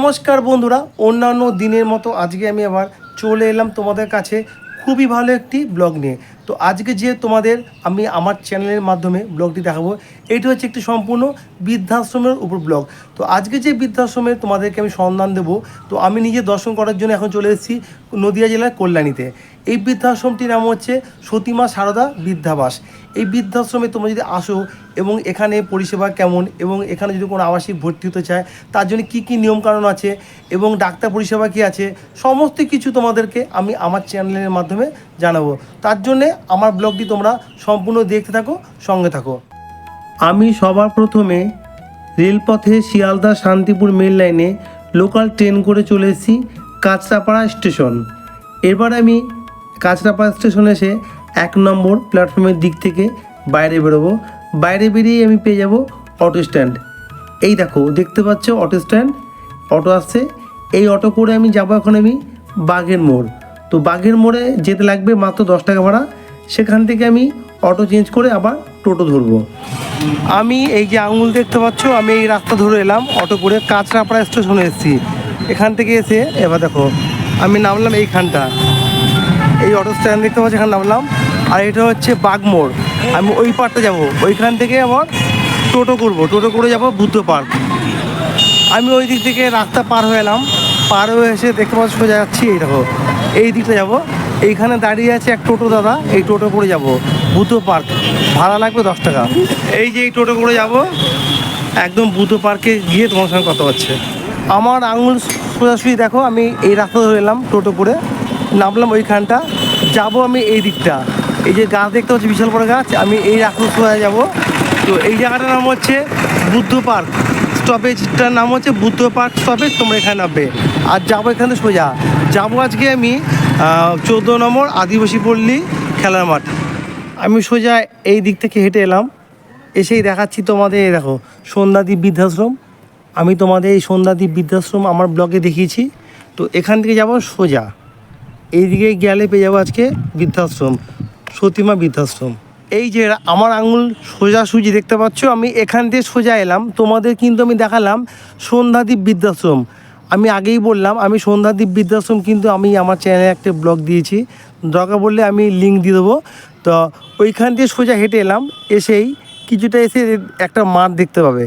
নমস্কার বন্ধুরা, অন্যান্য দিনের মতো আজকে আমি আবার চলে এলাম তোমাদের কাছে খুবই ভালো একটি ব্লগ নিয়ে। তো আজকে যে তোমাদের আমি আমার চ্যানেলের মাধ্যমে ব্লগটি দেখাবো, এটি হচ্ছে একটি সম্পূর্ণ বৃদ্ধাশ্রমের উপর ব্লগ। তো আজকে যে বৃদ্ধাশ্রমে তোমাদেরকে আমি সন্ধান দেবো, তো আমি নিজে দর্শন করার জন্য এখন চলে এসেছি নদিয়া জেলার কল্যাণীতে। এই বৃদ্ধাশ্রমটির নাম হচ্ছে সতীমা সারদা বৃদ্ধাবাস। এই বৃদ্ধাশ্রমে তোমরা যদি আসো এবং এখানে পরিষেবা কেমন এবং এখানে যদি কোনো আবাসিক ভর্তি হতে চায়, তার জন্য কী কী নিয়মকানুন আছে এবং ডাক্তার পরিষেবা কী আছে, সমস্ত কিছু তোমাদেরকে আমি আমার চ্যানেলের মাধ্যমে জানাব। তার জন্যে আমার ব্লগটি তোমরা সম্পূর্ণ দেখতে থাকো, সঙ্গে থাকো। আমি সবার প্রথমে রেলপথে শিয়ালদা শান্তিপুর মেল লাইনে লোকাল ট্রেন করে চলে এসেছি, কাঁচরাপাড়া স্টেশন এবার আমি কাঁচরাপাড়া স্টেশনে এসে এক নম্বর প্ল্যাটফর্মের দিক থেকে বাইরে বেরোবো। বাইরে বেরিয়ে আমি পেয়ে যাব অটো স্ট্যান্ড এই দেখো, দেখতে পাচ্ছ অটো স্ট্যান্ড অটো আসছে। এই অটো করে আমি যাব এখন আমি বাঘের মোড়। তো বাঘের মোড়ে যেতে লাগবে মাত্র দশ টাকা ভাড়া। সেখান থেকে আমি অটো চেঞ্জ করে আবার টোটো ধরবো। আমি এই যে আঙুল দেখতে পাচ্ছ, আমি এই রাস্তা ধরে এলাম অটো করে কাঁচরাপাড়া স্টেশনে এসেছি। এখান থেকে এসে, এবার দেখো, আমি নামলাম এইখানটা। এই অটো স্ট্যান্ড দেখতে পাচ্ছি, এখানে নামলাম। আর এটা হচ্ছে বাগমোড় আমি ওই পার্টটা যাব। ওইখান থেকে আবার টোটো করব। টোটো করে যাব বুদ্ধ পার্ক। আমি ওই দিক থেকে রাস্তা পার হয়ে এলাম। পার হয়ে এসে দেখতে পাচ্ছি, সোজা যাচ্ছি। এই দেখো, এই দিকটা যাব। এইখানে দাঁড়িয়ে আছে এক টোটো দাদা। এই টোটো করে যাব বুদ্ধ পার্ক। ভাড়া লাগবে দশ টাকা। এই যে এই টোটো করে যাব, একদম বুদ্ধ পার্কে গিয়ে তোমার সঙ্গে কথা হচ্ছে। আমার আঙুল সোজাসুজি দেখো, আমি এই রাস্তা ধরে এলাম টোটো করে। নামলাম ওইখানটা। যাব আমি এই দিকটা। এই যে গাছ দেখতে পাচ্ছি, বিশাল বড় গাছ। আমি এই রাস্তা যাব। তো এই জায়গাটার নাম হচ্ছে বুদ্ধ পার্ক। স্টপেজটার নাম হচ্ছে বুদ্ধ পার্ক স্টপেজ, তোমরা এখানে নামবে। আর যাব এখানে সোজা। যাব আজকে আমি চোদ্দ নম্বর আদিবাসী পল্লী খেলার মাঠ। আমি সোজা এই দিক থেকে হেঁটে এলাম। এসেই দেখাচ্ছি তোমাদের, দেখো সন্ধ্যাদ্বীপ বৃদ্ধাশ্রম। আমি তোমাদের এই সন্ধ্যাদ্বীপ বৃদ্ধাশ্রম আমার ব্লগে দেখিয়েছি। তো এখান থেকে যাব সোজা। এইদিকে গেলে পেয়ে যাব আজকে বৃদ্ধাশ্রম, সতীমা বৃদ্ধাশ্রম। এই যে আমার আঙুল সোজাসুজি দেখতে পাচ্ছ, আমি এখান থেকে সোজা এলাম, তোমাদের কিন্তু আমি দেখালাম সন্ধ্যাদ্বীপ বৃদ্ধাশ্রম। আমি আগেই বললাম, আমি সন্ধ্যাদ্বীপ বৃদ্ধাশ্রম কিন্তু আমি আমার চ্যানেলে একটা ব্লগ দিয়েছি, দরকার বললে আমি লিঙ্ক দিয়ে দেবো। তো ওইখান দিয়ে সোজা হেঁটে এলাম, এসেই কিছুটা এসে একটা মাঠ দেখতে পাবে।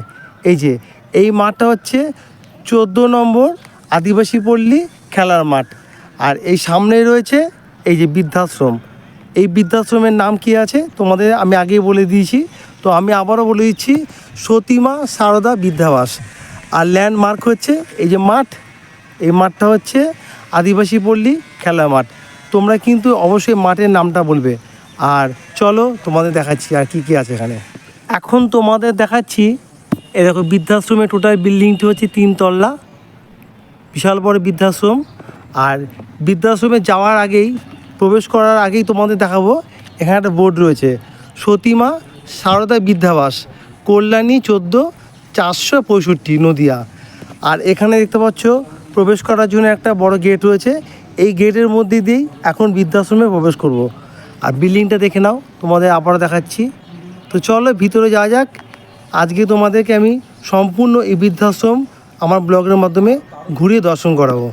এই যে, এই মাঠটা হচ্ছে চোদ্দ নম্বর আদিবাসী পল্লী খেলার মাঠ। আর এই সামনেই রয়েছে এই যে বৃদ্ধাশ্রম। এই বৃদ্ধাশ্রমের নাম কি আছে? তোমাদের আমি আগেই বলে দিয়েছি। তো আমি আবারও বলে দিচ্ছি, সতীমা সারদা বৃদ্ধাবাস। আর ল্যান্ডমার্ক হচ্ছে এই যে মাঠ। এই মাঠটা হচ্ছে আদিবাসী পল্লী খেলা মাঠ। তোমরা কিন্তু অবশ্যই মাঠের নামটা বলবে। আর চলো তোমাদের দেখাচ্ছি আর কি কি আছে এখানে। এখন তোমাদের দেখাচ্ছি এ দেখো বৃদ্ধাশ্রমের টোটাল বিল্ডিংটি হচ্ছে তিনতলা। বিশাল বড় বৃদ্ধাশ্রম। আর বৃদ্ধাশ্রমে যাওয়ার আগেই, প্রবেশ করার আগেই তোমাদের দেখাবো, এখানে একটা বোর্ড রয়েছে। সতীমা সারদা বৃদ্ধাবাস, কল্যাণী চোদ্দ, চারশো পঁয়ষট্টি নদিয়া। আর এখানে দেখতে পাচ্ছ, প্রবেশ করার জন্য একটা বড় গেট রয়েছে। এই গেটের মধ্যে দিয়েই এখন বৃদ্ধাশ্রমে প্রবেশ করব। আর বিল্ডিংটা দেখে নাও, তোমাদের আবার দেখাচ্ছি। তো চলো ভিতরে যাওয়া যাক। আজকে তোমাদেরকে আমি সম্পূর্ণ এই বৃদ্ধাশ্রম আমার ব্লগের মাধ্যমে ঘুরিয়ে দর্শন করাবো।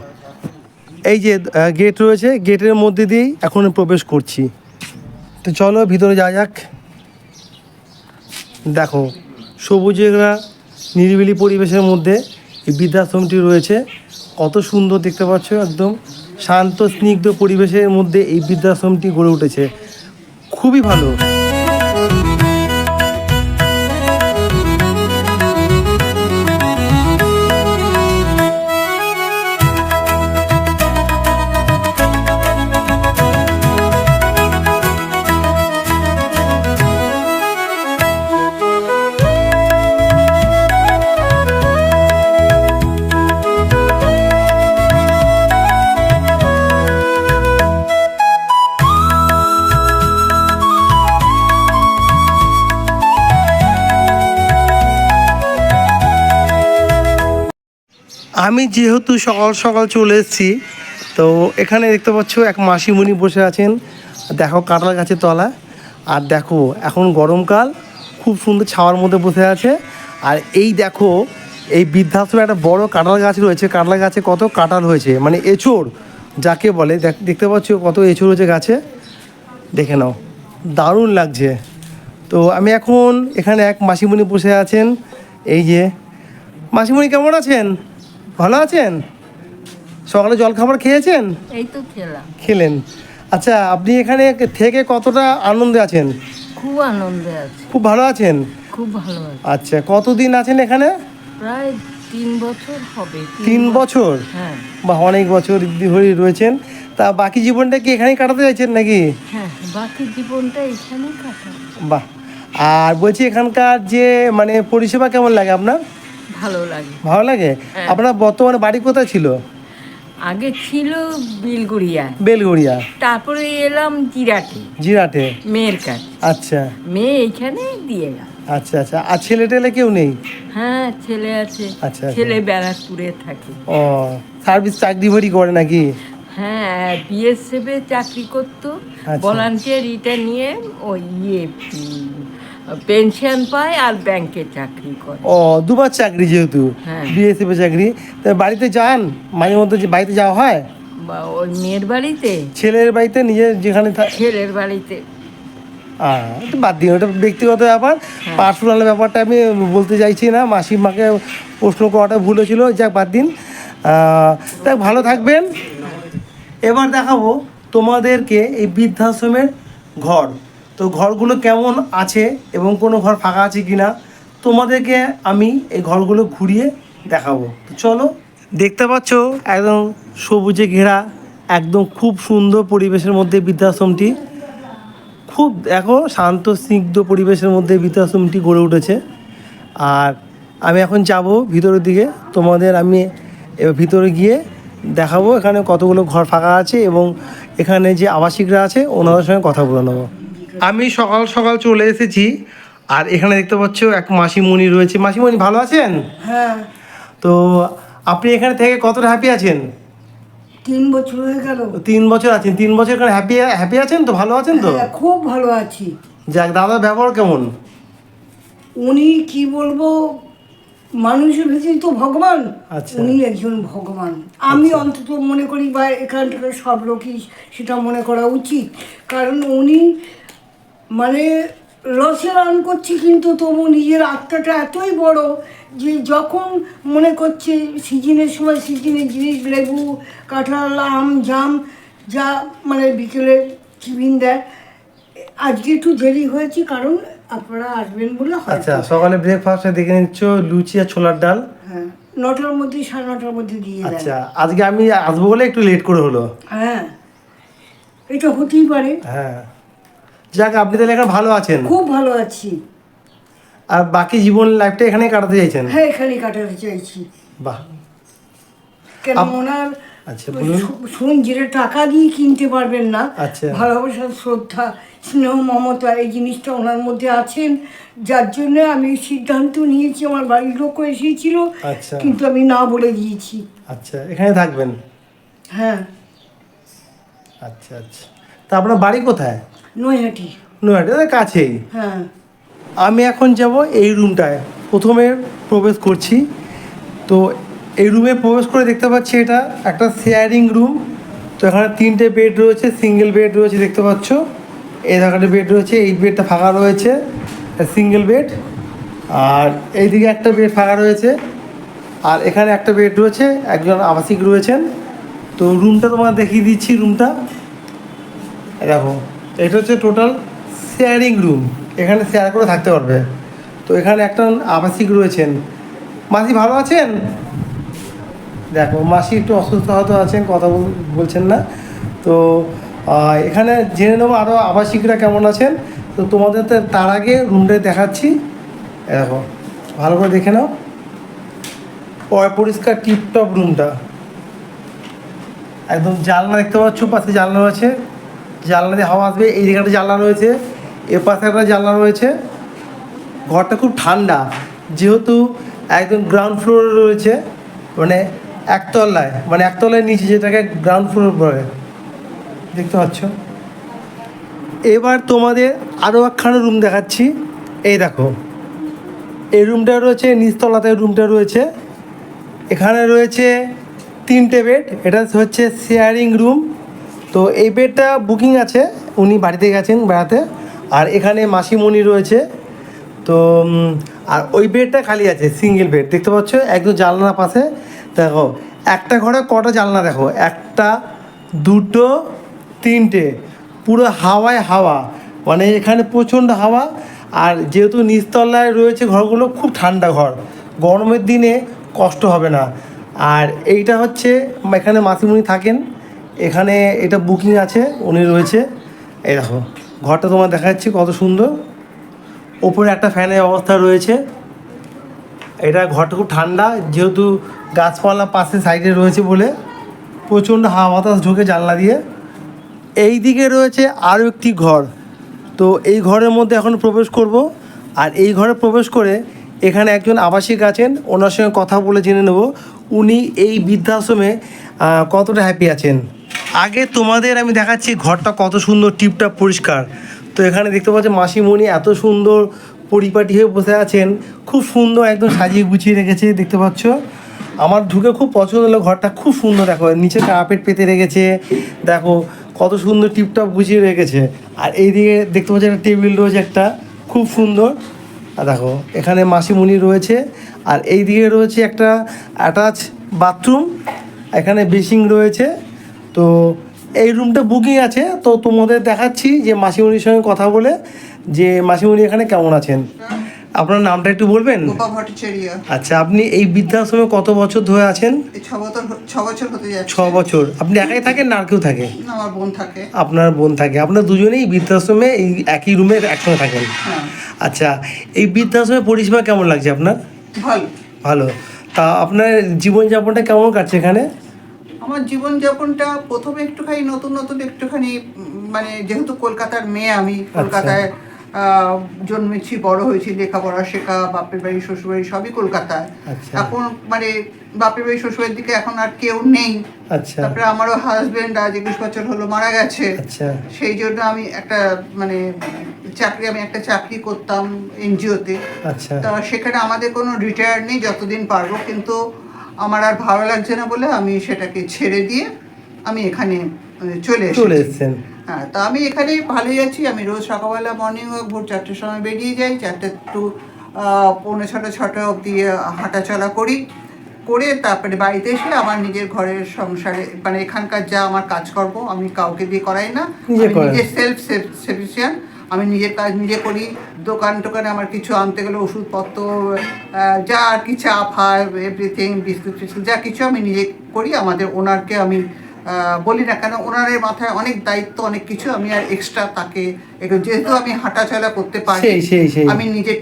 এই যে গেট রয়েছে গেটের মধ্যে দিয়েই এখন প্রবেশ করছি। তো চলো, ভিতরে যাওয়া যাক। দেখো সবুজেরা নিরিবিলি পরিবেশের মধ্যে এই বৃদ্ধাশ্রমটি রয়েছে। কত সুন্দর দেখতে পাচ্ছ, একদম শান্ত, স্নিগ্ধ পরিবেশের মধ্যে এই বৃদ্ধাশ্রমটি গড়ে উঠেছে। খুবই ভালো। আমি যেহেতু সকাল সকাল চলে এসেছি, তো এখানে দেখতে পাচ্ছ এক মাসিমণি বসে আছেন। দেখো কাঁঠাল গাছের তলা। আর দেখো, এখন গরমকাল, খুব সুন্দর ছাওয়ার মধ্যে বসে আছে। আর এই দেখো, এই বৃদ্ধাশ্রমে একটা বড় কাঁঠাল গাছ রয়েছে। কাঁঠাল গাছে কত কাঁঠাল হয়েছে মানে এঁচড়, যাকে বলে। দেখ- দেখতে পাচ্ছ কত এঁচড় হয়েছে গাছে। দেখে নাও, দারুণ লাগছে। তো আমি এখন এখানে এক মাসিমণি বসে আছেন। এই যে, মাসিমণি কেমন আছেন? ভালো আছেন? সকালে জলখাবার খেয়েছেন? এই তো খেলাম। খেলেন। আচ্ছা আপনি এখানে থেকে কতটা আনন্দে আছেন? খুব আনন্দে আছে। খুব ভালো আছেন? খুব ভালো আছে। আচ্ছা কতদিন আছেন এখানে? প্রায় তিন বছর হবে। তিন বছর? হ্যাঁ। বা অনেক বছর ধরে রয়েছেন। তা বাকি জীবনটা কি এখানেই কাটাতে চাইছেন নাকি? হ্যাঁ বাকি জীবনটা এখানে কাটা বাহ। আর বলছি এখানকার যে মানে পরিষেবা কেমন লাগে আপনার? ভালো লাগে। ভালো লাগে? হ্যাঁ। আপনার বর্তমানে বাড়ি কোথায় ছিল? আগে ছিল বিলগুড়িয়ায় বেলগড়িয়া। তারপরে এলাম জিরাটে। জিরাটে? মেয়ের কাছে আচ্ছা। মেয়ে এইখানে দিয়ে গেল। আচ্ছা আচ্ছা। আর ছেলে টেলে কেউ নেই? হ্যাঁ ছেলে আছে। আচ্ছা, আচ্ছা। ছেলে ব্যারাকপুরে থাকে। ও সার্ভিস চাকরি বাড়ি করে নাকি? হ্যাঁ বিএসএফ এ চাকরি করতো। আচ্ছা। ভলান্টিয়ার ইটা নিয়ে ওই ইয়ে পেনশন পায় আর ব্যাংকে চাকরি করে। ও দুবার চাকরি যেহেতু হ্যাঁ। বিএসএফ চাকরি। তা বাড়িতে যান মাঝে মধ্যে যে বাড়িতে যাওয়া হয়? বা ওই মেয়ের বাড়িতে? ছেলের বাড়িতে নিজের যেখানে থা- ছেলের বাড়িতে। তো বাদ দিন ওটা ব্যক্তিগত ব্যাপার। হ্যাঁ। পার্সোনাল ব্যাপারটা আমি বলতে চাইছি না মাসিমাকে প্রশ্ন করাটা ভুল হয়েছিল যাক বাদ দিন। আহ, তা ভালো থাকবেন। এবার দেখাবো তোমাদেরকে এই বৃদ্ধাশ্রমের ঘর। তো ঘরগুলো কেমন আছে এবং কোনো ঘর ফাঁকা আছে কি না তোমাদেরকে আমি এই ঘরগুলো ঘুরিয়ে দেখাবো। তো চলো, দেখতে পাচ্ছ একদম সবুজে ঘেরা, একদম খুব সুন্দর পরিবেশের মধ্যে বৃদ্ধাশ্রমটি। খুব দেখো শান্ত, স্নিগ্ধ পরিবেশের মধ্যে বৃদ্ধাশ্রমটি গড়ে উঠেছে। আর আমি এখন যাব ভিতরের দিকে, তোমাদের আমি ভিতরে গিয়ে দেখাবো এখানে কতগুলো ঘর ফাঁকা আছে এবং এখানে যে আবাসিকরা আছে, ওনাদের সঙ্গে কথা বলে নেব। আমি সকাল সকাল চলে এসেছি আর এখানে দেখতে পাচ্ছ এক মাসিমণি রয়েছে। মাসিমণি ভালো আছেন? হ্যাঁ। তো আপনি এখানে থেকে কতটা হ্যাপি আছেন? তিন বছর হয়ে গেল। তিন বছর আছেন। তিন বছর এখানে হ্যাপি হ্যাপি আছেন তো? ভালো আছেন তো? হ্যাঁ, খুব ভালো আছি। যাক দাদার ব্যবহার কেমন? উনি কি বলব মানুষের ভেতরে তো ভগবান। আচ্ছা। উনি একজন ভগবান। আমি অন্তত মনে করি বা এখানকার সব লোকই সেটা মনে করা উচিত। কারণ উনি মানে লসে রান করছি কিন্তু তবু নিজের আত্মাটা এতই বড় যে যখন মনে করছে সিজনের সময় সিজনের জিনিস লেবু কাঁঠাল আম জাম যা মানে বিকেলে টিফিন দেয়। আজকে একটু দেরি হয়েছে কারণ আপনারা আসবেন বলে আচ্ছা সকালে ব্রেকফাস্টে দেখে নিচ্ছ লুচি আর ছোলার ডাল। হ্যাঁ নটার মধ্যে সাড়ে নটার মধ্যে দিয়ে আচ্ছা আজকে আমি আসব বলে একটু লেট করে হলো। হ্যাঁ এটা হতেই পারে। হ্যাঁ। যাক আপনি তাহলে এখানে ভালো আছেন? খুব ভালো আছি। আর বাকি জীবন লাইফটা এখানে কাটাতে চাইছেন? হ্যাঁ এখানে কাটাতে চাইছি। বাহ। কেন ওনার আচ্ছা শুনুন যেটা টাকা দিয়ে কিনতে পারবেন না আচ্ছা। ভালোবাসা শ্রদ্ধা স্নেহ মমতা এই জিনিসটা ওনার মধ্যে আছেন। যার জন্য আমি সিদ্ধান্ত নিয়েছি আমার বাড়ির লোকও এসেছিল আচ্ছা। কিন্তু আমি না বলে দিয়েছি। আচ্ছা এখানে থাকবেন? হ্যাঁ। আচ্ছা আচ্ছা। তা আপনার বাড়ি কোথায়? নৈহাটি। নয়টা কাছেই। হ্যাঁ। আমি এখন যাব এই রুমটায়। প্রথমে প্রবেশ করছি। তো এই রুমে প্রবেশ করে দেখতে পাচ্ছি এটা একটা শেয়ারিং রুম তো এখানে তিনটে বেড রয়েছে সিঙ্গেল বেড রয়েছে দেখতে পাচ্ছ। এই জায়গাটা বেড রয়েছে এই বেডটা ফাঁকা রয়েছে সিঙ্গেল বেড আর এইদিকে একটা বেড ফাঁকা রয়েছে। আর এখানে একটা বেড রয়েছে একজন আবাসিক রয়েছেন। তো রুমটা তোমার দেখিয়ে দিচ্ছি রুমটা দেখো। এটা হচ্ছে টোটাল শেয়ারিং রুম এখানে শেয়ার করে থাকতে পারবে। তো এখানে একটা আবাসিক রয়েছেন। মাসি ভালো আছেন? দেখো, মাসি একটু অসুস্থ হয়তো আছেন, কথা বলছেন না। তো এখানে জেনে নেব আরও আবাসিকরা কেমন আছেন। তো তোমাদের তার আগে রুমটাই দেখাচ্ছি। দেখো, ভালো করে দেখে নাও। অপরিষ্কার টিপটপ রুমটা একদম জানলা দেখতে পাচ্ছ, পাশে জানলা রয়েছে। জানলা দিয়ে হাওয়া আসবে, এই জায়গাটা জানলা রয়েছে এ পাশে একটা জানলা রয়েছে। ঘরটা খুব ঠান্ডা, যেহেতু একদম গ্রাউন্ড ফ্লোর রয়েছে মানে একতলায় মানে একতলায় নিচে যেটাকে গ্রাউন্ড ফ্লোর বলে। দেখতে পাচ্ছ? এবার তোমাদের আরও একখানা রুম দেখাচ্ছি। এই দেখো, এই রুমটা রয়েছে, নিচতলাতে রুমটা রয়েছে। এখানে রয়েছে তিনটে বেড এটা হচ্ছে শেয়ারিং রুম তো এই বেডটা বুকিং আছে, উনি বাড়িতে গেছেন বেড়াতে, আর এখানে মাসিমণি রয়েছে। তো আর ওই বেডটা খালি আছে, সিঙ্গেল বেড, দেখতে পাচ্ছ? একদম জানলার পাশে। দেখো, একটা ঘরে কটা জানলা দেখো? একটা, দুটো, তিনটে। পুরো হাওয়ায় হাওয়া। মানে এখানে প্রচণ্ড হাওয়া। আর যেহেতু নিচতলায় রয়েছে ঘরগুলো, খুব ঠান্ডা ঘর। গরমের দিনে কষ্ট হবে না। আর এইটা হচ্ছে, এখানে মাসিমণি থাকেন। এখানে এটা বুকিং আছে, উনি রয়েছে। এই দেখো, ঘরটা তোমার দেখা যাচ্ছে কত সুন্দর। ওপরে একটা ফ্যানের অবস্থা রয়েছে। এটা ঘরটা খুব ঠান্ডা, যেহেতু গাছপালা পাশে সাইডে রয়েছে বলে প্রচণ্ড হাওয়া বাতাস ঢোকে জানলা দিয়ে। এই দিকে রয়েছে আরও একটি ঘর। তো এই ঘরের মধ্যে এখন প্রবেশ করব। আর এই ঘরে প্রবেশ করে এখানে একজন আবাসিক আছেন, ওনার সঙ্গে কথা বলে জেনে নেব। উনি এই বৃদ্ধাশ্রমে কতটা হ্যাপি আছেন? আগে তোমাদের আমি দেখাচ্ছি ঘরটা কত সুন্দর টিপটাপ পরিষ্কার। তো এখানে দেখতে পাচ্ছি মাসিমণি এত সুন্দর পরিপাটি হয়ে বসে আছেন। খুব সুন্দর একদম সাজিয়ে গুছিয়ে রেখেছে, দেখতে পাচ্ছ। আমার ঢুকে খুব পছন্দ হলো ঘরটা, খুব সুন্দর দেখো, নিচে কার্পেট পেতে রেখেছে। দেখো, কত সুন্দর টিপটপ গুছিয়ে রেখেছে। আর এইদিকে দেখতে পাচ্ছি একটা টেবিল রয়েছে একটা, খুব সুন্দর। আর দেখো, এখানে মাসিমণি রয়েছে। আর এই দিকে রয়েছে একটা অ্যাটাচ বাথরুম এখানে বেসিং রয়েছে। তো এই রুমটা বুকিং আছে তো তোমাদের দেখাচ্ছি যে মাসিমণির সঙ্গে কথা বলে যে মাসিমণি এখানে কেমন আছেন? আপনার নামটা একটু বলবেন? আচ্ছা আপনি এই বৃদ্ধাশ্রমে কত বছর ধরে আছেন? ছ বছর আপনি একাই থাকেন না আর কেউ থাকে? আপনার বোন থাকে। আপনার দুজনেই বৃদ্ধাশ্রমে এই একই রুমে একসঙ্গে থাকেন? হ্যাঁ। আচ্ছা এই বৃদ্ধাশ্রমে পরিষেবা কেমন লাগছে আপনার? ভালো। ভালো। তা আপনার জীবনযাপনটা কেমন কাটছে এখানে? আমার জীবনযাপনটা প্রথমে একটুখানি নতুন নতুন একটুখানি মানে যেহেতু কলকাতার মেয়ে আমি কলকাতায় আহ, জন্মেছি বড় হয়েছি লেখাপড়া শেখা বাপের বাড়ি শ্বশুরবাড়ি সবই কলকাতায়। আচ্ছা। এখন মানে বাপের বাড়ি শ্বশুরবাড়ির দিকে এখন আর কেউ নেই। আচ্ছা। তারপরে আমারও হাজবেন্ড আজ একুশ বছর হলো মারা গেছে। আচ্ছা। সেই জন্য আমি একটা মানে চাকরি আমি একটা চাকরি করতাম এনজিওতে। আচ্ছা। তা সেখানে আমাদের কোনো রিটায়ার নেই যতদিন পারব। কিন্তু আমার আর ভালো লাগছে না বলে আমি সেটাকে ছেড়ে দিয়ে আমি এখানে চলে চলে এসেছি হ্যাঁ তা আমি এখানে ভালোই আছি। আমি রোজ সকালবেলা মর্নিং ওয়াক ভোর চারটের সময় বেরিয়ে যাই। চারটে একটু আহ, পৌনে ছটা ছটা অবধি হাঁটাচলা করি। করে তারপরে বাড়িতে এসে আমার নিজের ঘরের সংসারে মানে এখানকার যা আমার কাজকর্ম আমি কাউকে দিয়ে করাই না। নিজে। সেলফ সাফিসিয়েন্ট আমি নিজের কাজ নিজে করি দোকান টোকানে আমার কিছু আনতে গেলে ওষুধপত্র যা আর কি চা ফা এভরিথিং বিস্কুট টিস্কুট যা কিছু আমি নিজে করি আমাদের ওনারকে আমি বলি না কেন ওনারের মাথায় অনেক দায়িত্ব অনেক কিছু আমি আর এক্সট্রা তাকে যেহেতু আমি হাঁটাচলা করতে পারি। আমি নিজে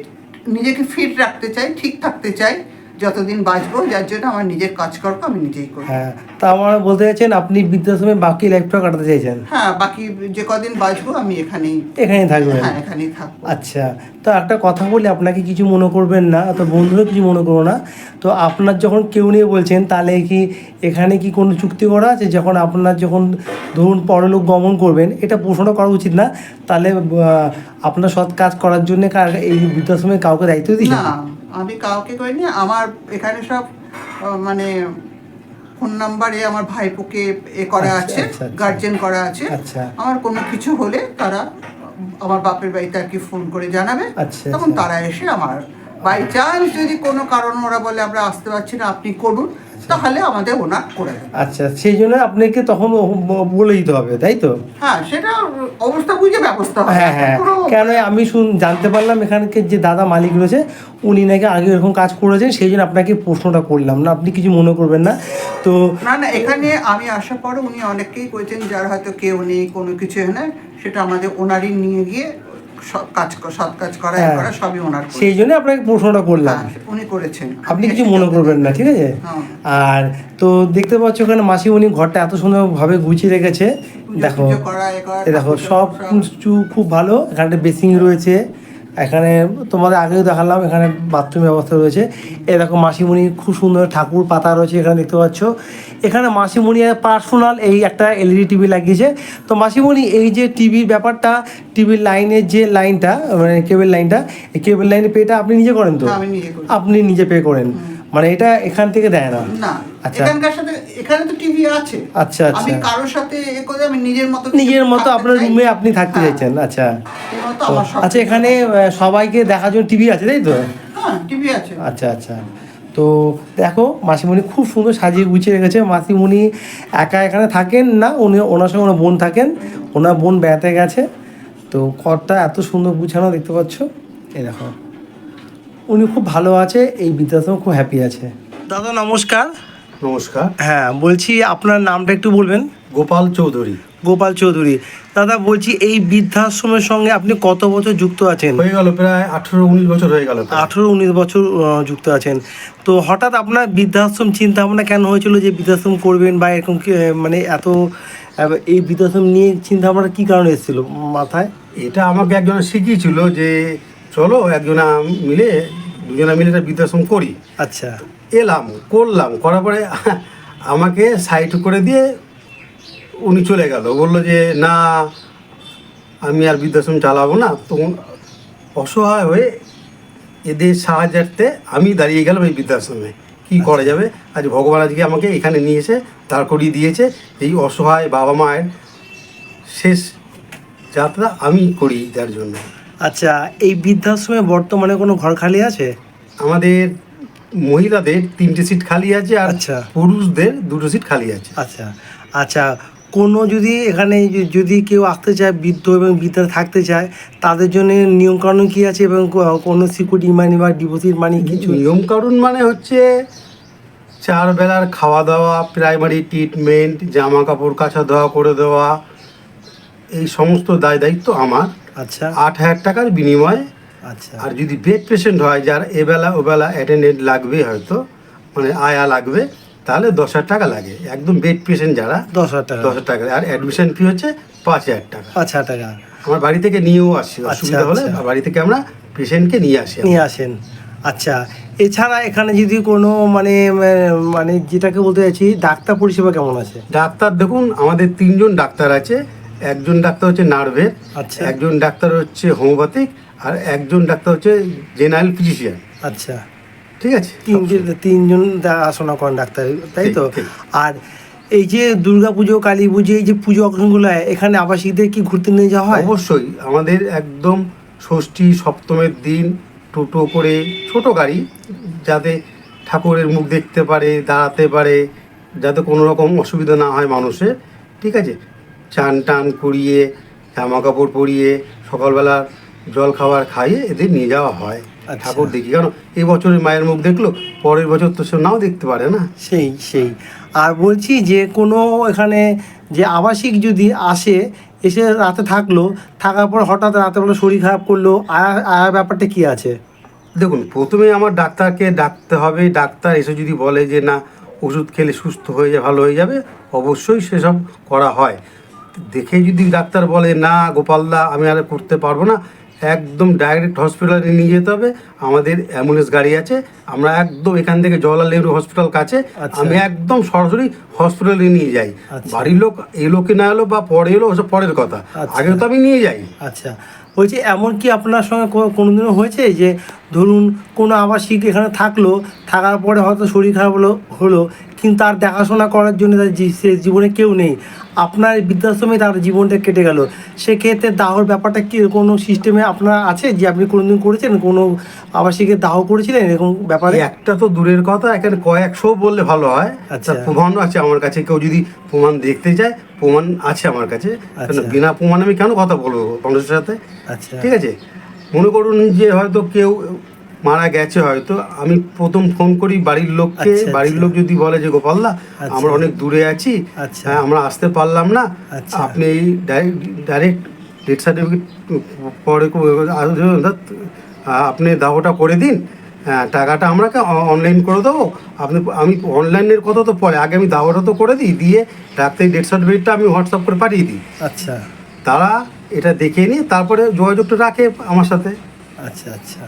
নিজেকে ফিট রাখতে চাই ঠিক থাকতে চাই যতদিন বাঁচবো যার জন্য আমার নিজের কাজকর্ম আমি নিজেই করি হ্যাঁ তা আমার বলতে চাইছেন আপনি বৃদ্ধাশ্রমে বাকি লাইফটা কাটাতে চাইছেন? হ্যাঁ বাকি যে কদিন বাঁচবো আমি এখানেই এখানেই থাকবেন? হ্যাঁ এখানেই থাকব। আচ্ছা তো একটা কথা বলি আপনাকে কিছু মনে করবেন না তো বন্ধুরা কিছু মনে করো না তো আপনার যখন কেউ নিয়ে বলছেন তাহলে কি এখানে কি কোনো চুক্তি করা আছে? যখন আপনার যখন ধরুন পরলোক গমন করবেন এটা প্রশ্ন করা উচিত না তাহলে আপনার সৎ কাজ করার জন্য কার- এই বৃদ্ধাশ্রমে কাউকে দায়িত্ব দিয়েছেন? না আমি কাউকে করিনি আমার এখানে সব মানে ফোন নাম্বারে আমার ভাইপোকে এ করা আচ্ছা, আছে আচ্ছা, আচ্ছা। গার্জেন করা আছে। আমার কোনো কিছু হলে তারা আমার বাপের বাড়িতে আর কি ফোন করে জানাবে তখন। তারা এসে আমার বাই চান্স যদি কোনো কারণ ওরা বলে আমরা আসতে পারছি না আপনি করুন তাহলে আমাদের ওনার করে দেবে আচ্ছা সেই জন্য আপনাকে তখন বলে দিতে হবে তাই তো? হ্যাঁ সেটা অবস্থা বুঝে ব্যবস্থা হ্যাঁ হ্যাঁ। কেন আমি শুন জানতে পারলাম এখানকার যে দাদা মালিক রয়েছে উনি নাকি আগে এরকম কাজ করেছেন সেই জন্য আপনাকে প্রশ্নটা করলাম না আপনি কিছু মনে করবেন না। তো না না এখানে আমি আসার পরে উনি অনেককেই করেছেন যার হয়তো কেউ নেই কোনো কিছু না সেটা আমাদের ওনারই নিয়ে গিয়ে কাজ সৎ কাজ করা হ্যাঁ। করা সবই ওনার। সেই জন্য আপনাকে প্রশ্নটা করলাম হ্যাঁ, উনি করেছেন আপনি কিছু মনে করবেন না ঠিক আছে হ্যাঁ। আর তো দেখতে পাচ্ছ ওখানে মাসি উনি ঘরটা এত সুন্দরভাবে গুছিয়ে রেখেছে দেখো পুজো করা, এ করা, এ দেখো ঠাকুর সব সব। কিছু খুব ভালো এখানে বেসিং রয়েছে এখানে তোমাদের আগেও দেখালাম এখানে বাথরুম ব্যবস্থা রয়েছে। এরকম মাসিমণি খুব সুন্দর ঠাকুর পাতা রয়েছে এখানে দেখতে পাচ্ছ। এখানে মাসিমণি পার্সোনাল এই একটা এলইডি টিভি লাগিয়েছে। তো মাসিমণি এই যে টিভির ব্যাপারটা টিভির লাইনের যে লাইনটা মানে কেবল লাইনটা এই কেবল লাইনের পেটা আপনি নিজে করেন তো? হ্যাঁ। আপনি নিজে পে করেন। মানে এটা এখান থেকে দেয় না? আচ্ছা। এখানকার সাথে এখানে তো টিভি আছে। আচ্ছা, আচ্ছা। আমি কারোর সাথে এ করে আমি নিজের মতো নিজের মতো আপনার। রুমে আপনি থাকতে হ্যাঁ, চাইছেন আচ্ছা। আচ্ছা এখানে সবাইকে দেখার জন্য টিভি আছে তাই তো? হ্যাঁ টিভি আছে। আচ্ছা আচ্ছা। তো দেখো মাসিমণি খুব সুন্দর সাজিয়ে গুছিয়ে রেখেছে। মাসিমণি একা এখানে থাকেন না উনি ওনার সঙ্গে ওনার বোন থাকেন। ওনার বোন বেড়াতে গেছে। তো ঘরটা এত সুন্দর গুছানো দেখতে পাচ্ছ? এই দেখো। উনি খুব ভালো আছে এই বৃদ্ধাশ্রম খুব হ্যাপি আছে। দাদা নমস্কার। নমস্কার। হ্যাঁ বলছি আপনার নামটা একটু বলবেন। গোপাল চৌধুরী। গোপাল চৌধুরী। দাদা বলছি এই বৃদ্ধাশ্রমের সঙ্গে আপনি কত বছর যুক্ত আছেন? হয়ে গেল প্রায় আঠেরো উনিশ বছর হয়ে গেল আঠেরো উনিশ বছর যুক্ত আছেন। তো হঠাৎ আপনার বৃদ্ধাশ্রম চিন্তা ভাবনা কেন হয়েছিল যে বৃদ্ধাশ্রম করবেন বা এরকম কি, মানে এত এই বৃদ্ধাশ্রম নিয়ে চিন্তা ভাবনা কী কারণে এসেছিল মাথায়? এটা আমাকে একজন শিখিয়েছিল যে চলো একজনা মিলে দুজনা মিলে একটা বৃদ্ধাশ্রম করি। আচ্ছা। এলাম করলাম করার পরে আমাকে সাইড করে দিয়ে উনি চলে গেল। বলল যে না আমি আর বৃদ্ধাশ্রম চালাবো না। তখন অসহায় হয়ে এদের সাহায্যার্থে আমি দাঁড়িয়ে গেলাম এই বৃদ্ধাশ্রমে। কি করা যাবে? আজ ভগবান আজকে আমাকে এখানে নিয়ে এসে দাঁড় করিয়ে দিয়েছে। এই অসহায় বাবা মায়ের শেষ যাত্রা আমি করি যার জন্য। আচ্ছা এই বৃদ্ধাশ্রমে বর্তমানে কোনো ঘর খালি আছে? আমাদের মহিলাদের তিনটে সিট খালি আছে আর আচ্ছা। পুরুষদের দুটো সিট খালি আছে। আচ্ছা আচ্ছা। কোনো যদি এখানে যদি কেউ আসতে চায় বৃদ্ধ এবং বৃদ্ধা থাকতে চায় তাদের জন্য নিয়মকানুন কী আছে এবং কোনো সিকিউরিটি মানি বা ডিপোজিট মানি কিছু? নিয়মকানুন মানে হচ্ছে চার বেলার খাওয়া দাওয়া প্রাইমারি ট্রিটমেন্ট জামা কাপড় কাচা ধোয়া করে দেওয়া এই সমস্ত দায় দায়িত্ব আমার। আচ্ছা। আট হাজার টাকার বিনিময়ে। আচ্ছা। আর যদি বেড পেশেন্ট হয় যার এবেলা ওবেলা অ্যাটেন্ডেন্ট লাগবে হয়তো মানে আয়া লাগবে তাহলে দশ হাজার টাকা লাগে। একদম বেড পেশেন্ট যারা দশ হাজার টাকা। দশ হাজার টাকা। আর অ্যাডমিশন ফি হচ্ছে পাঁচ হাজার টাকা। পাঁচ হাজার টাকা। আমার বাড়ি থেকে নিয়েও আসি আচ্ছা, অসুবিধা হলে আচ্ছা। বাড়ি থেকে আমরা পেশেন্টকে নিয়ে আসি। নিয়ে আসেন। আচ্ছা এছাড়া এখানে যদি কোনো মানে মানে যেটাকে বলতে চাইছি ডাক্তার পরিষেবা কেমন আছে? ডাক্তার দেখুন আমাদের তিনজন ডাক্তার আছে। একজন ডাক্তার হচ্ছে নার্ভের আচ্ছা। একজন ডাক্তার হচ্ছে হোমিওপ্যাথিক আর একজন ডাক্তার হচ্ছে জেনারেল ফিজিশিয়ান। আচ্ছা। ঠিক আছে? তিনজন তিনজন আসনা করেন ডাক্তার তাই তো। আর এই যে দুর্গা পুজো কালী পুজো এই যে পুজো অকেশনগুলো হয় এখানে আবাসিকদের কি ঘুরতে নিয়ে যাওয়া হয়? অবশ্যই। আমাদের একদম ষষ্ঠী সপ্তমের দিন টোটো করে ছোট গাড়ি যাতে ঠাকুরের মুখ দেখতে পারে দাঁড়াতে পারে যাতে কোনো রকম অসুবিধা না হয় মানুষের ঠিক আছে? চান টান করিয়ে জামা কাপড় পরিয়ে সকালবেলা জল খাবার খাইয়ে এদের নিয়ে যাওয়া হয়। ঠাকুর দেখি। কারণ এই বছরের মায়ের মুখ দেখল পরের বছর তো সে নাও দেখতে পারে না। সেই সেই। আর বলছি যে কোনো এখানে যে আবাসিক যদি আসে এসে রাতে থাকল থাকার পর হঠাৎ রাতে বেলা শরীর খারাপ করল আয়া আয়া ব্যাপারটা কি আছে? দেখুন প্রথমে আমার ডাক্তারকে ডাকতে হবে। ডাক্তার এসে যদি বলে যে না ওষুধ খেলে সুস্থ হয়ে যায় ভালো হয়ে যাবে অবশ্যই সেসব করা হয়। দেখে যদি ডাক্তার বলে না গোপালদা আমি আর করতে পারব না একদম ডাইরেক্ট হসপিটালে নিয়ে যেতে হবে। আমাদের অ্যাম্বুলেন্স গাড়ি আছে। আমরা একদম এখান থেকে জওয়াহরলাল নেহরু হসপিটাল কাছে। আচ্ছা। আমি একদম সরাসরি হসপিটালে নিয়ে যাই। আচ্ছা। বাড়ির লোক এলো কি না এলো বা পরে এলো ওসব পরের কথা। আচ্ছা। আগে তো আমি নিয়ে যাই। আচ্ছা। বলছি এমন কি আপনার সঙ্গে কোনোদিনও হয়েছে যে ধরুন কোনো আবাসিক এখানে থাকল থাকার পরে হয়তো শরীর খারাপ হলো হলো কিন্তু তার দেখাশোনা করার জন্য তার সে জীবনে কেউ নেই। আপনার বৃদ্ধাশ্রমে তার জীবনটা কেটে গেল। সেক্ষেত্রে দাহর ব্যাপারটা কি? কোনো সিস্টেমে আপনার আছে যে আপনি কোনোদিন করেছেন? কোনো আবাসিকের দাহ করেছিলেন এরকম ব্যাপারে? একটা তো দূরের কথা এখানে কয়েকশো বললে ভালো হয়। আচ্ছা। তার প্রমাণও আছে আমার কাছে। কেউ যদি প্রমাণ দেখতে চায় প্রমাণ আছে আমার কাছে। আচ্ছা। বিনা প্রমাণে আমি কেন কথা বলব মানুষের সাথে? আচ্ছা। ঠিক আছে? মনে করুন যে হয়তো কেউ মারা গেছে হয়তো। আমি প্রথম ফোন করি বাড়ির লোককে। আচ্ছা, বাড়ির আচ্ছা। লোক যদি বলে যে গোপালদা আচ্ছা। আমরা অনেক দূরে আছি। হ্যাঁ, আমরা আসতে পারলাম না। আপনি এই ডাইরেক্ট ডেথ সার্টিফিকেট পরে আপনি দাওটা করে দিন। হ্যাঁ, টাকাটা আমরাকে অনলাইন করে দেবো। আপনি আমি অনলাইনের কথা তো পরে আগে আমি দাওয়াটা তো করে দিই। দিয়ে ডাক্তারি ডেথ সার্টিফিকেটটা আমি হোয়াটসঅ্যাপ করে পাঠিয়ে দিই। আচ্ছা। তারা এটা দেখে নিয়ে তারপরে যোগাযোগটা রাখে আমার সাথে। আচ্ছা আচ্ছা।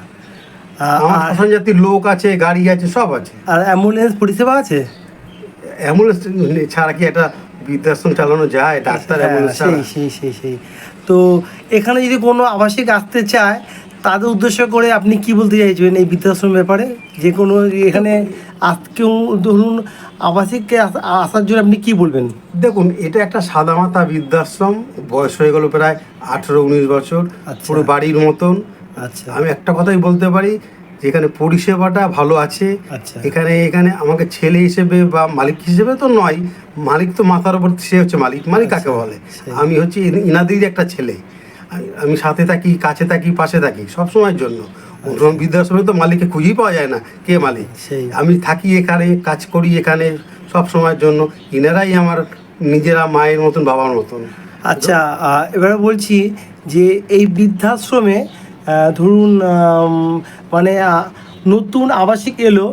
জাতির লোক আছে গাড়ি আছে সব আছে? আর অ্যাম্বুলেন্স পরিষেবা আছে? অ্যাম্বুলেন্স ছাড়া কি একটা বৃদ্ধাশ্রম চালানো যায়? ডাক্তার অ্যাম্বুলেন্স সেই সেই সেই সেই। তো এখানে যদি কোনো আবাসিক আসতে চায় তাদের উদ্দেশ্য করে আপনি কি বলতে চাইছেন এই বৃদ্ধাশ্রম ব্যাপারে? যে কোনো এখানে কেউ ধরুন আবাসিককে আস- আসার জন্য আপনি কি বলবেন? দেখুন এটা একটা সাদামাতা বৃদ্ধাশ্রম বয়স হয়ে গেল প্রায় আঠেরো উনিশ বছর। আচ্ছা। পুরো বাড়ির মতন। আচ্ছা। আমি একটা কথাই বলতে পারি যে এখানে পরিষেবাটা ভালো আছে আচ্ছা। এখানে এখানে আমাকে ছেলে হিসেবে বা মালিক হিসেবে তো নয় মালিক তো মাথার উপর সে হচ্ছে মালিক মালিক কাকে বলে। আমি হচ্ছে ইন- ইনাদেরই একটা ছেলে আমি- সাথে থাকি কাছে থাকি পাশে থাকি সব সময়ের জন্য। অন্য বৃদ্ধাশ্রমে তো মালিককে খুঁজেই পাওয়া যায় না কে মালিক? সেই। আমি থাকি এখানে কাজ করি এখানে সব সময়ের জন্য। ইনারাই আমার নিজেরা মায়ের মতন বাবার মতন। আচ্ছা এবারে বলছি যে এই বৃদ্ধাশ্রমে ধরুন মানে নতুন আবাসিক এলো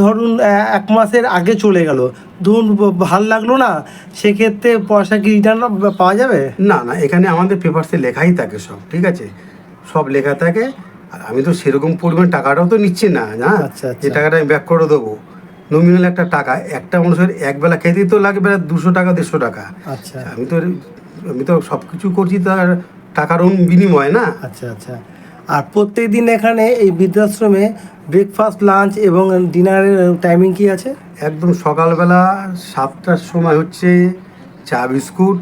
ধরুন এক মাসের আগে চলে গেল। ধরুন ভালো লাগল না সেক্ষেত্রে পয়সা কি রিটার্ন পাওয়া যাবে? না না এখানে আমাদের পেপারসে লেখাই থাকে সব ঠিক আছে? সব লেখা থাকে আর আমি তো সেরকম পরিমাণ টাকাটাও তো নিচ্ছি না না? আচ্ছা, আচ্ছা। যে টাকাটা আমি ব্যাক করে দেবো। নমিনাল একটা টাকা একটা মানুষের একবেলা খেতেই তো লাগবে দুশো টাকা দেড়শো টাকা। আচ্ছা। আমি তো আমি তো সব কিছু করছি তার টাকার বিনিময় না? আচ্ছা আচ্ছা। আর প্রত্যেক দিন এখানে এই বৃদ্ধাশ্রমে ব্রেকফাস্ট লাঞ্চ এবং ডিনারের টাইমিং কি আছে? একদম সকালবেলা সাতটার সময় হচ্ছে চা বিস্কুট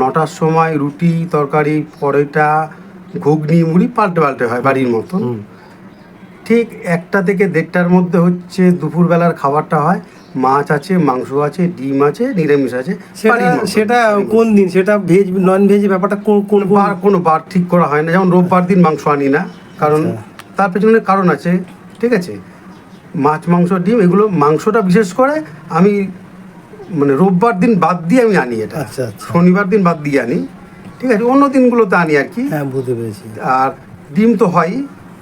নটার সময় রুটি তরকারি পরোটা ঘুগনি মুড়ি পাল্টে পাল্টে হয় বাড়ির মতন। ঠিক একটা থেকে দেড়টার মধ্যে হচ্ছে দুপুরবেলার খাবারটা হয়। মাছ আছে মাংস আছে ডিম আছে নিরামিষ আছে সেটা সেটা কোন দিন? সেটা ভেজ নন ভেজ ব্যাপারটা কোন কোন বার কোনো বার ঠিক করা হয় না। যেমন রোববার দিন মাংস আনি না কারণ আচ্ছা। তার পেছনে কারণ আছে ঠিক আছে? মাছ মাংস ডিম এগুলো মাংসটা বিশেষ করে আমি মানে রোববার দিন বাদ দিয়ে আমি আনি এটা। আচ্ছা, আচ্ছা। শনিবার দিন বাদ দিয়ে আনি ঠিক আছে? অন্য দিনগুলোতে আনি আর কি। হ্যাঁ বুঝতে পেরেছি। আর ডিম তো হয়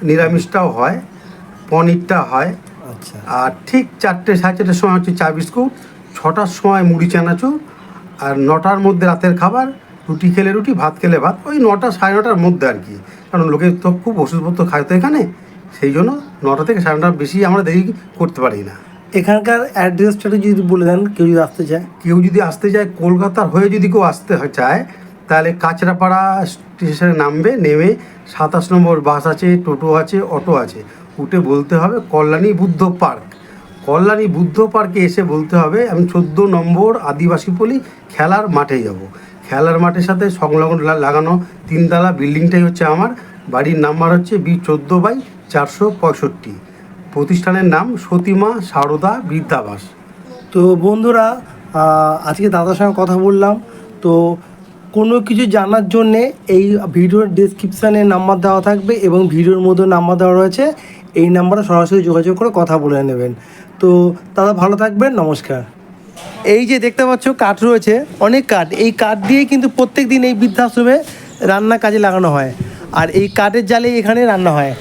নিরামিষটাও হয় পনিরটা হয় আর ঠিক চারটে সাড়ে চারটের সময় হচ্ছে চা বিস্কুট ছটার সময় মুড়ি চানাচুর আর নটার মধ্যে রাতের খাবার রুটি খেলে রুটি ভাত খেলে ভাত ওই নটা সাড়ে নটার মধ্যে আর কি। কারণ লোকে তো খুব ওষুধপত্র খায় তো এখানে সেই জন্য নটা থেকে সাড়ে নটার বেশি আমরা দেরি করতে পারি না। এখানকার অ্যাড্রেসটা যদি বলে দেন কেউ যদি আসতে চায়। কেউ যদি আসতে চায় কলকাতার হয়ে যদি কেউ আসতে হয় চায় তাহলে কাঁচরাপাড়া স্টেশনে নামবে নেমে সাতাশ নম্বর বাস আছে টোটো আছে অটো আছে। উঠে বলতে হবে কল্যাণী বুদ্ধ পার্ক। কল্যাণী বুদ্ধ পার্কে এসে বলতে হবে, আমি চোদ্দ নম্বর আদিবাসী পল্লী খেলার মাঠে যাব। খেলার মাঠের সাথে সংলগ্ন লাগানো তিনতলা বিল্ডিংটাই হচ্ছে আমার। বাড়ির নাম্বার হচ্ছে বি চোদ্দ বাই চারশো পঁয়ষট্টি। প্রতিষ্ঠানের নাম সতীমা সারদা বৃদ্ধাবাস তো বন্ধুরা আজকে দাদার সঙ্গে কথা বললাম। তো কোনো কিছু জানার জন্যে এই ভিডিওর ডিসক্রিপশানে নাম্বার দেওয়া থাকবে এবং ভিডিওর মধ্যে নাম্বার দেওয়া রয়েছে। এই নাম্বারে সরাসরি যোগাযোগ করে কথা বলে নেবেন। তো দাদা, ভালো থাকবেন, নমস্কার। এই যে দেখতে পাচ্ছ, কাঠ রয়েছে, অনেক কাঠ। এই কাঠ দিয়ে কিন্তু প্রত্যেক দিন এই বৃদ্ধাশ্রমে রান্না কাজে লাগানো হয়। আর এই কাঠের জালে এখানে রান্না হয়।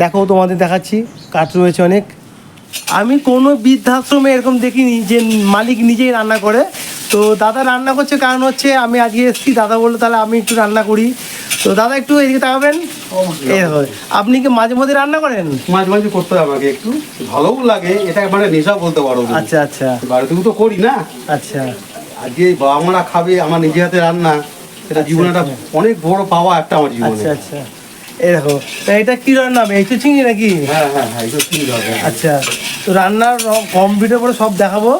দেখো, তোমাদের দেখাচ্ছি, কাঠ রয়েছে অনেক। আমি কোনো বৃদ্ধাশ্রমে এরকম দেখিনি যে মালিক নিজেই রান্না করে। তো দাদা রান্না করছে, কারণ হচ্ছে আমি আজকে এসেছি। দাদা বলল, তাহলে আমি একটু রান্না করি। তো দাদা একটু এদিকে তাকাবেন। এই আপনি কি মাঝে মধ্যে রান্না করেন? মাঝে মাঝে করতে হবে আমাকে একটু। ভালোও লাগে এটা মানে নেশা বলতে পারো। আচ্ছা আচ্ছা। বাড়িতেও তো করি না। আচ্ছা। আজকে বাবা মারা খাবে আমার নিজে হাতে রান্না এটা জীবনে একটা অনেক বড় পাওয়া একটা আমার জীবনে। আচ্ছা আচ্ছা। এই দেখো তা এটা কি রান্না এই তো চিংড়ি নাকি? হ্যাঁ হ্যাঁ হ্যাঁ কি দরকার আচ্ছা তো রান্নার কম্পিউটার করে সব দেখাবো।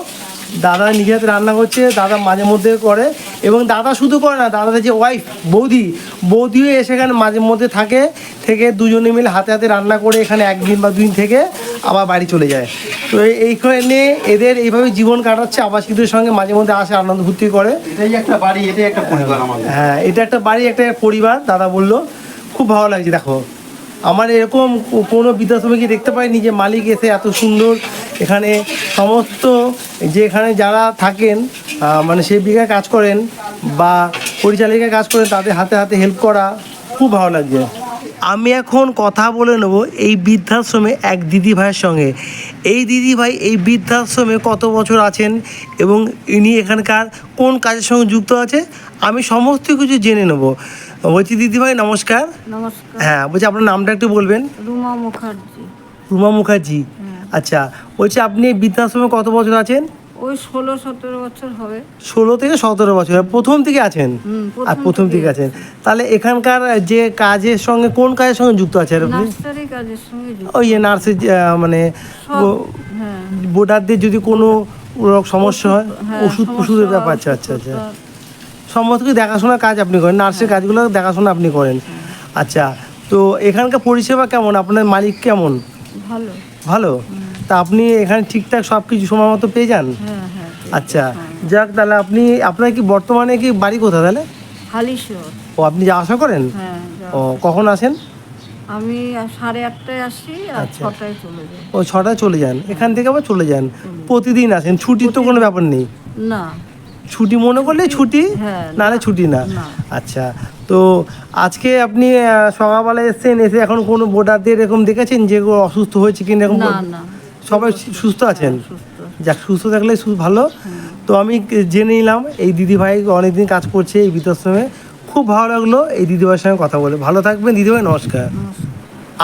দাদা নিজে হাতে রান্না করছে দাদা মাঝে মধ্যে করে এবং দাদা শুধু করে না দাদাদের যে ওয়াইফ বৌদি বৌদিও এসে এখানে মাঝে মধ্যে থাকে থেকে দুজনে মিলে হাতে হাতে রান্না করে এখানে একদিন বা দুদিন থেকে আবার বাড়ি চলে যায়। তো এই- এইখানে এদের এইভাবে জীবন কাটাচ্ছে আবাসিকদের সঙ্গে মাঝে মধ্যে আসে আনন্দ ফুর্তি করে। এটাই একটা বাড়ি এটাই একটা পরিবার হ্যাঁ এটা একটা বাড়ি একটা পরিবার দাদা বলল। খুব ভালো লাগছে দেখো। আমার এরকম কোনো বৃদ্ধাশ্রমে দেখতে পাইনি যে মালিক এসে এত সুন্দর এখানে সমস্ত যে এখানে যারা থাকেন মানে সেই বিঘায় কাজ করেন বা পরিচালিকায় কাজ করেন, তাদের হাতে হাতে হেল্প করা খুব ভালো লাগছে। আমি এখন কথা বলে নেব এই বৃদ্ধাশ্রমে এক দিদি ভাইয়ের সঙ্গে। এই দিদি ভাই এই বৃদ্ধাশ্রমে কত বছর আছেন এবং ইনি এখানকার কোন কাজের সঙ্গে যুক্ত আছে? আমি সমস্ত কিছু জেনে নেব। বলছি দিদিভাই নমস্কার। নমস্কার। হ্যাঁ বলছি আপনার নামটা একটু বলবেন? রুমা মুখার্জি। রুমা মুখার্জি। আচ্ছা বলছি আপনি বৃদ্ধাশ্রমে কত বছর আছেন? ওই ষোলো সতেরো বছর হবে। ষোলো থেকে সতেরো বছর প্রথম থেকে আছেন? আর প্রথম থেকে আছেন। তাহলে এখানকার যে কাজের সঙ্গে কোন কাজের সঙ্গে যুক্ত আছেন আপনি? কাজের সঙ্গে যুক্ত। ওই যে নার্সের মানে ও- হ্যাঁ। বোর্ডারদের যদি কোনো সমস্যা হয় হ্যাঁ, ওষুধ ওষুধের ব্যাপার আচ্ছা আচ্ছা। আচ্ছা সমস্ত কিছু দেখাশোনার কাজ আপনি করেন নার্সের কাজগুলো দেখাশোনা আপনি করেন। আচ্ছা তো এখানকার পরিষেবা কেমন? আপনার মালিক কেমন? ভালো। ভালো? তা আপনি এখানে ঠিকঠাক সব কিছু সময় মতো পেয়ে যান? হ্যাঁ হ্যাঁ আচ্ছা যাক তাহলে আপনি আপনার কি বর্তমানে কি বাড়ি কোথায় তাহলে? ও আপনি যা আশা করেন? হ্যাঁ ও কখন আসেন? আমি সাড়ে আটটায় আসি আর আচ্ছা। ছটায় চলে যাই। ও ছটায় চলে যান। এখান থেকে আবার চলে যান? প্রতিদিন আসেন? ছুটির তো কোনো ব্যাপার নেই? না। ছুটি মনে করলে ছুটি। হ্যাঁ, নাহলে ছুটি না। আচ্ছা তো আজকে আপনি সকালবেলা এসেছেন এসে এখন কোনো ভোটারদের এরকম দেখেছেন যে অসুস্থ হয়েছে কিনা এরকম সবাই সুস্থ আছেন? সুস্থ। যাক সুস্থ থাকলে ভালো। তো আমি জেনে নিলাম এই দিদিভাই অনেকদিন কাজ করছে এই বৃদ্ধাশ্রমে। খুব ভালো লাগল এই দিদিভাইয়ের সঙ্গে কথা বলে। ভালো থাকবেন দিদিভাই নমস্কার।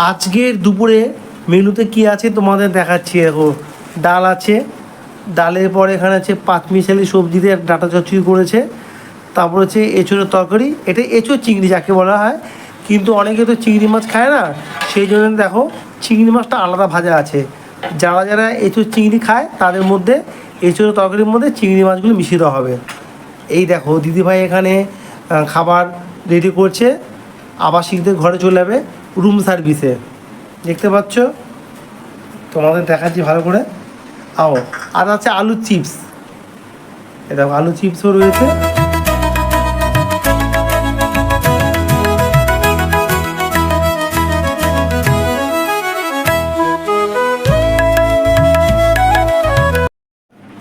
আজকের দুপুরে মেনুতে কি আছে তোমাদের দেখাচ্ছি দেখো ডাল আছে ডালের পরে এখানে আছে পাঁচমিশালি সবজি দিয়ে ডাটা চচ্চড়ি করেছে। তারপর হচ্ছে এঁচোড়ের তরকারি। এটা এঁচোড় চিংড়ি যাকে বলা হয়। কিন্তু অনেকে তো চিংড়ি মাছ খায় না। সেই জন্য দেখো, চিংড়ি মাছটা আলাদা ভাজা আছে। যারা যারা এঁচোড় চিংড়ি খায়, তাদের মধ্যে এঁচোড়ের তরকারির মধ্যে চিংড়ি মাছগুলো দেওয়া হবে। এই দেখো, দিদিভাই এখানে খাবার রেডি করছে। আবাসিকদের ঘরে চলে যাবে রুম সার্ভিসে দেখতে পাচ্ছ? তোমাদের দেখাচ্ছি ভালো করে। আও, আর আছে আলু চিপস। এ দেখো, আলু চিপসও রয়েছে।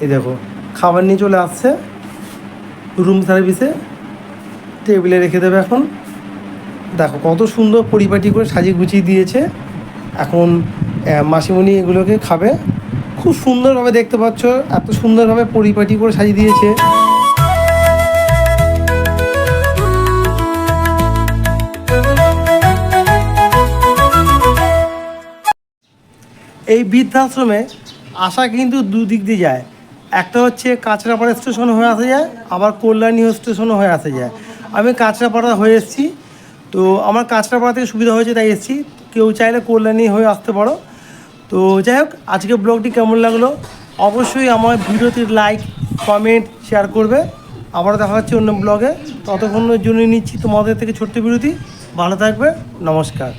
এই দেখো, খাবার নিয়ে চলে আসছে। রুম সার্ভিসে। টেবিলে রেখে দেবে এখন। দেখো, কত সুন্দর পরিপাটি করে সাজিয়ে গুছিয়ে দিয়েছে। এখন মাসিমণি এগুলোকে খাবে। খুব সুন্দরভাবে দেখতে পাচ্ছ, এত সুন্দরভাবে পরিপাটি করে সাজিয়ে দিয়েছে। এই বৃদ্ধাশ্রমে আসা কিন্তু দুদিক দিয়ে যায়। একটা হচ্ছে কাঁচরাপাড়া স্টেশন হয়ে আসা যায়, আবার কল্যাণী স্টেশনও হয়ে আসা যায়। আমি কাঁচরাপাড়া হয়ে এসেছি। তো আমার কাঁচরাপাড়া থেকে সুবিধা হয়েছে, তাই এসেছি। কেউ চাইলে কল্যাণী হয়ে আসতে পারো। তো যাই হোক, আজকে ব্লগটি কেমন লাগল? অবশ্যই আমার ভিডিওতে লাইক কমেন্ট শেয়ার করবে। আবার দেখা হচ্ছে অন্য ব্লগে ততক্ষণের জন্য নিচ্ছি তোমাদের থেকে ছোট্ট বিরতি। ভালো থাকবে। নমস্কার।